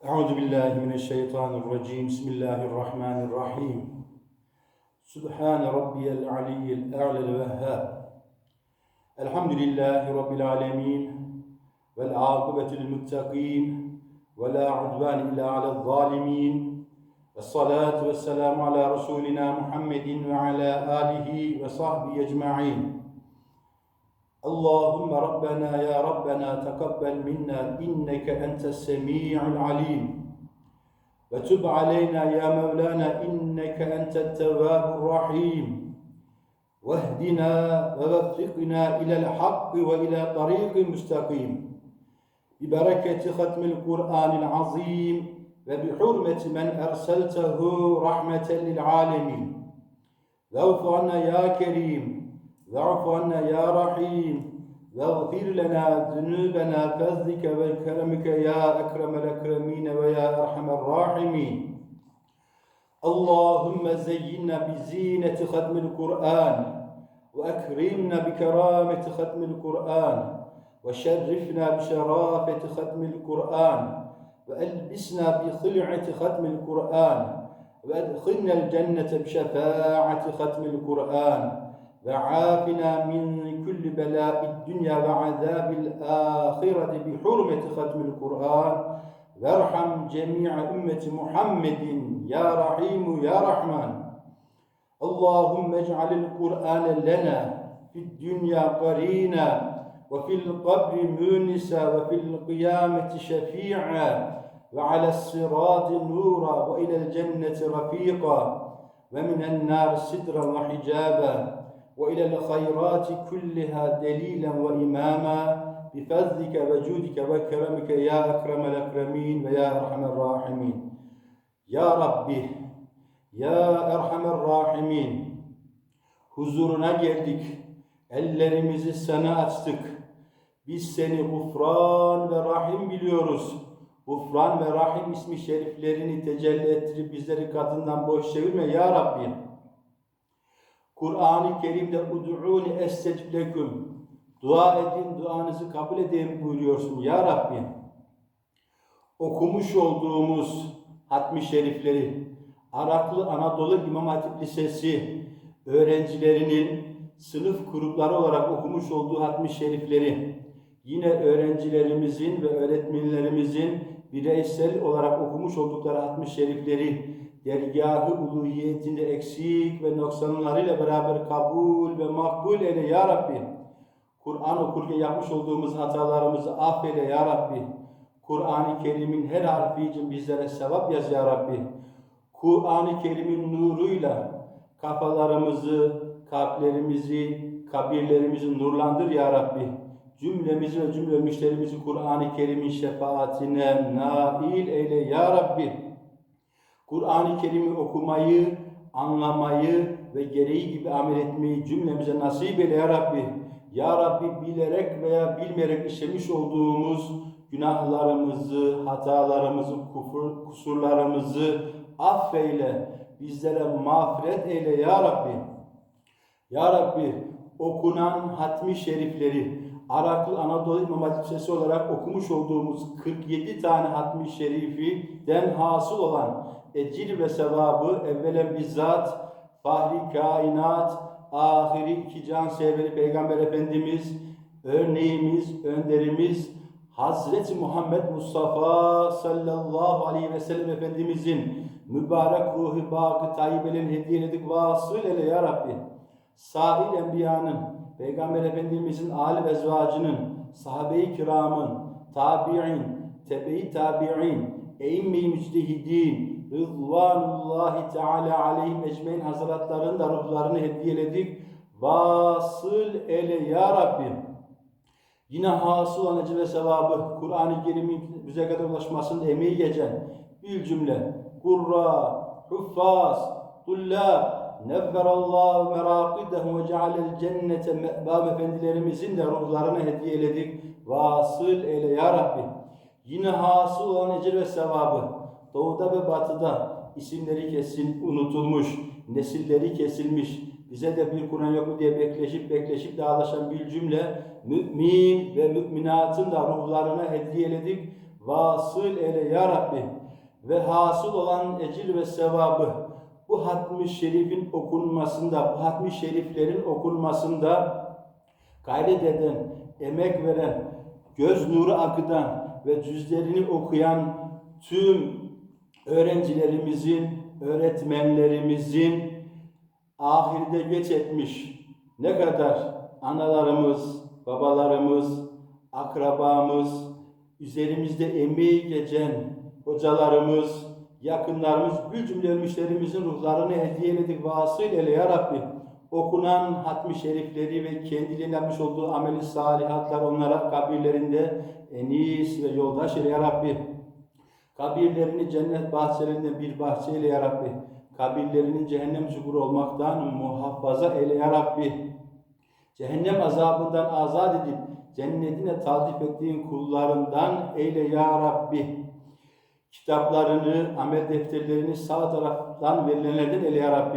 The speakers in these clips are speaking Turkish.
أعوذ بالله من الشيطان الرجيم. بسم الله الرحمن الرحيم. سبحان ربي العلي الأعلى الوهاب. الحمد لله رب العالمين والعاقبة للمتقين ولا عدوان إلا على الظالمين. الصلاة والسلام على رسولنا محمد وعلى آله وصحبه أجمعين. اللهم ربنا يا ربنا تقبل منا إنك أنت السميع العليم. وتب علينا يا مولانا إنك أنت التواب الرحيم. واهدنا ووفقنا إلى الحق وإلى طريق مستقيم. ببركة ختم القرآن العظيم وبحرمة من أرسلته رحمة للعالمين. عنا يا كريم. واعف عنا يا رحيم واغفر لنا ذنوبنا فضلك وكرمك يا أكرم الأكرمين ويا أرحم الراحمين. اللهم زينا بزينة ختم القرآن وأكرمنا بكرامة ختم القرآن وشرفنا بشرافة ختم القرآن وألبسنا بخلعة ختم القرآن وأدخلنا الجنة بشفاعة ختم القرآن. وعافنا من كل بلاء الدنيا وعذاب الآخرة بحرمة ختم القرآن. وارحم جميع أمة محمد. يا رحيم يا رحمن. اللهم اجعل القرآن لنا في الدنيا قرينا وفي القبر مونسا وفي القيامة شفيعا وعلى الصراط نورا وإلى الجنة رفيقا ومن النار سترا وحجابا. وإلى الخيرات كلها دليلا وإماما بفضلك وجودك وكرمك يا أكرم الأكرمين ويا أرحم الراحمين يا ربي يا أرحم الراحمين huzuruna geldik. Ellerimizi sana açtık. Biz seni gufran ve rahim biliyoruz. Gufran ve rahim ismi şeriflerini tecelli ettirip bizleri kadından boş çevirme ya Rabbi. Kur'an-ı Kerim'de ud'uni estecib leküm. Dua edin, duanızı kabul edeyim buyuruyorsun ya Rabbi. Okumuş olduğumuz hatmi şerifleri, Araklı Anadolu İmam Hatip Lisesi öğrencilerinin sınıf grupları olarak okumuş olduğu hatmi şerifleri, yine öğrencilerimizin ve öğretmenlerimizin bireysel olarak okumuş oldukları hatmi şerifleri, dergâh-ı uluhiyetinde eksik ve noksanlarıyla beraber kabul ve makbul eyle ya Rabbi. Kur'an okurken yapmış olduğumuz hatalarımızı affeyle ya Rabbi. Kur'an-ı Kerim'in her harfi için bizlere sevap yaz ya Rabbi. Kur'an-ı Kerim'in nuruyla kafalarımızı, kalplerimizi, kabirlerimizi nurlandır ya Rabbi. Cümlemizi ve cümle ölmüşlerimizi Kur'an-ı Kerim'in şefaatine nail eyle ya Rabbi. Kur'an-ı Kerim'i okumayı, anlamayı ve gereği gibi amel etmeyi cümlemize nasip eyle ya Rabbi. Ya Rabbi bilerek veya bilmeyerek işlemiş olduğumuz günahlarımızı, hatalarımızı, kufur, kusurlarımızı affeyle, bizlere mağfiret eyle ya Rabbi. Ya Rabbi okunan hatmi şerifleri, Araklı Anadolu İmam Hatip Lisesi olarak okumuş olduğumuz 47 tane hatmi şerifiden hasıl olan ecir ve sevabı evvelen bizzat Fahri Kainat, ahiri iki can severi Peygamber Efendimiz, örneğimiz, önderimiz Hazreti Muhammed Mustafa sallallahu aleyhi ve sellem Efendimizin mübarek ruhu bakı tayyibelerin hediyeledik vasıl ele ya Rabbi. Sahil Enbiya'nın, Peygamber Efendimizin âli ve ezvacının, sahabe-i kiramın, tabi'in, tebe-i tabi'in, eğimme-i müctehidin, Rıdvanullahi Teala aleyhim ecmein hazretlerinin da ruhlarını hediyeledik. Vasıl ele ya Rabbim. Yine hasıl olan ecre sevabı, Kur'an-ı Kerim'in bize kadar ulaşmasında emeği geçen bir cümle. Kurra, huffaz, tullab, Nevverallahu merakidehum ve cealel cennete me'bab efendilerimizin de ruhlarını hediyeledik. Vasıl eyle ya Rabbi. Yine hasıl olan ecir ve sevabı doğuda ve batıda isimleri kesin unutulmuş, nesilleri kesilmiş, bize de bir Kur'an yok mu diye bekleşip bekleşip dağlaşan bir cümle mümin ve müminatın da ruhlarına hediyeledik. vasıl eyle ya Rabbi. Ve hasıl olan ecir ve sevabı bu hatmi şerifin okunmasında, bu hatmi şeriflerin okunmasında gayret eden, emek veren, göz nuru akıdan ve cüzlerini okuyan tüm öğrencilerimizin, öğretmenlerimizin ahirde göç etmiş ne kadar analarımız, babalarımız, akrabamız, üzerimizde emeği geçen hocalarımız, yakınlarımız, bir cümle ölmüşlerimizin ruhlarını hediye edik vasıl eyle ya Rabbi. Okunan hatmi şerifleri ve kendilerinin yapmış olduğu ameli salihatlar onlara kabirlerinde enis ve yoldaş eyle ya Rabbi. Kabirlerini cennet bahçelerinden bir bahçeyle ya Rabbi. Kabirlerini cehennem çukuru olmaktan muhafaza eyle ya Rabbi. Cehennem azabından azat edip cennetine taltif ettiğin kullarından eyle ya Rabbi. Kitaplarını, amel defterlerini sağ taraftan verilenlerden eyle ya.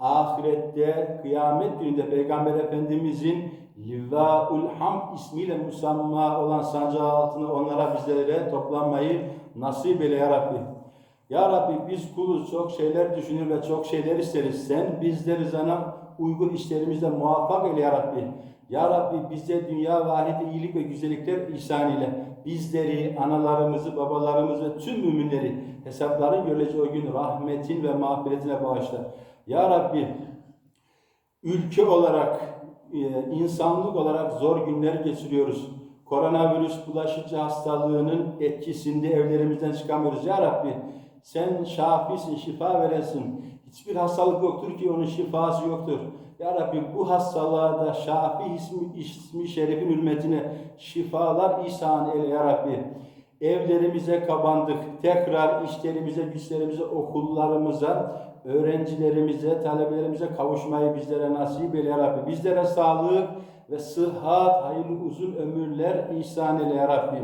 Ahirette, kıyamet gününde Peygamber Efendimizin Livâul Hamd ismiyle musamma olan sancağı altına onlara bizlere toplanmayı nasip eyle ya Rabbi. Ya Rabbi biz kuluz çok şeyler düşünür ve çok şeyler isteriz. Sen bizleri sana uygun işlerimizde muvaffak eyle ya Rabbi. Ya Rabbi bize dünya ve iyilik ve güzellikler ihsan ile bizleri, analarımızı, babalarımızı ve tüm müminleri hesapların görüleceği o gün rahmetin ve mağfiretine bağışla. Ya Rabbi ülke olarak, e, insanlık olarak zor günler geçiriyoruz. Koronavirüs bulaşıcı hastalığının etkisinde evlerimizden çıkamıyoruz. Ya Rabbi sen şafisin, şifa veresin. Hiçbir hastalık yoktur ki onun şifası yoktur. Ya Rabbi bu hastalığa da şafi ismi, ismi şerifin hürmetine şifalar ihsan eyle Ya Rabbi. Evlerimize kabandık. Tekrar işlerimize, güçlerimize, okullarımıza, öğrencilerimize, talebelerimize kavuşmayı bizlere nasip eyle Ya Rabbi. Bizlere sağlık ve sıhhat, hayırlı uzun ömürler ihsan eyle Ya Rabbi.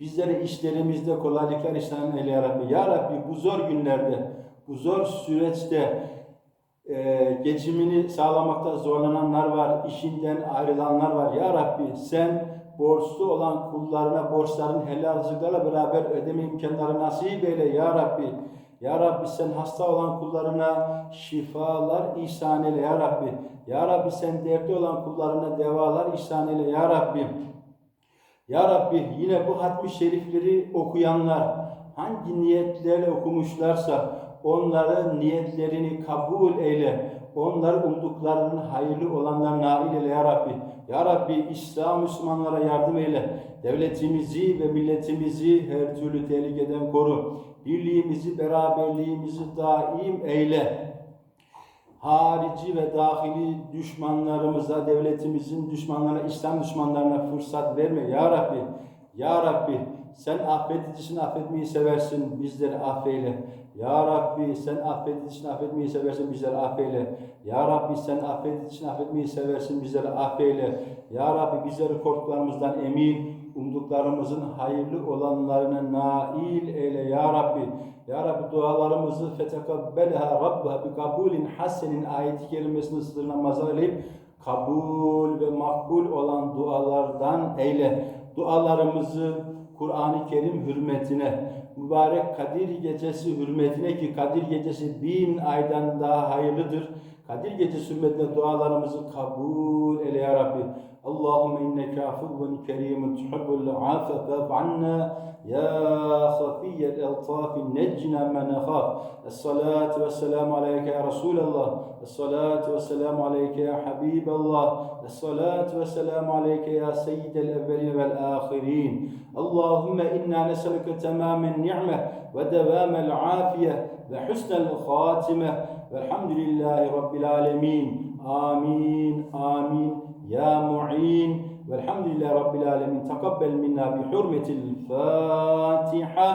Bizlere işlerimizde kolaylıklar ihsan eyle Ya Rabbi. Ya Rabbi bu zor günlerde, bu zor süreçte e, geçimini sağlamakta zorlananlar var, işinden ayrılanlar var. Ya Rabbi sen borçlu olan kullarına borçların helalcılıklarla beraber ödeme imkanları nasip eyle Ya Rabbi. Ya Rabbi sen hasta olan kullarına şifalar ihsan eyle Ya Rabbi. Ya Rabbi sen dertli olan kullarına devalar ihsan eyle Ya Rabbi. Ya Rabbi yine bu hatmi şerifleri okuyanlar hangi niyetlerle okumuşlarsa onların niyetlerini kabul eyle. Onlar umduklarının hayırlı olanlar nail eyle ya Rabbi. Ya Rabbi İslam Müslümanlara yardım eyle. Devletimizi ve milletimizi her türlü tehlikeden koru. Birliğimizi, beraberliğimizi daim eyle harici ve dahili düşmanlarımıza, devletimizin düşmanlarına, İslam düşmanlarına fırsat verme ya Rabbi. Ya Rabbi sen affedicisin, affetmeyi seversin, bizleri affeyle. Ya Rabbi sen affedicisin, affetmeyi seversin, bizleri affeyle. Ya Rabbi sen affedicisin, affetmeyi seversin, bizleri affeyle. Ya Rabbi bizleri korkularımızdan emin, umduklarımızın hayırlı olanlarına nail eyle ya Rabbi. Ya Rabbi dualarımızı fetekabbelha Rabba bi kabulin hasenin ayeti kelimesini sırrına mazhar edip kabul ve makbul olan dualardan eyle. Dualarımızı Kur'an-ı Kerim hürmetine, mübarek Kadir Gecesi hürmetine ki Kadir Gecesi bin aydan daha hayırlıdır. Kadir Gecesi hürmetine dualarımızı kabul eyle ya Rabbi. اللهم إنك عفو كريم تحب العفو فاعف عنا يا خفي الألطاف نجنا من نخاف الصلاة والسلام عليك يا رسول الله. الصلاة والسلام عليك يا حبيب الله. الصلاة والسلام عليك يا سيد الأولين والآخرين. اللهم إنا نسألك تمام النعمة ودوام العافية وحسن الخاتمة. والحمد لله رب العالمين. آمين. آمين. يا معين. والحمد لله رب العالمين. تقبل منا بحرمة الفاتحة.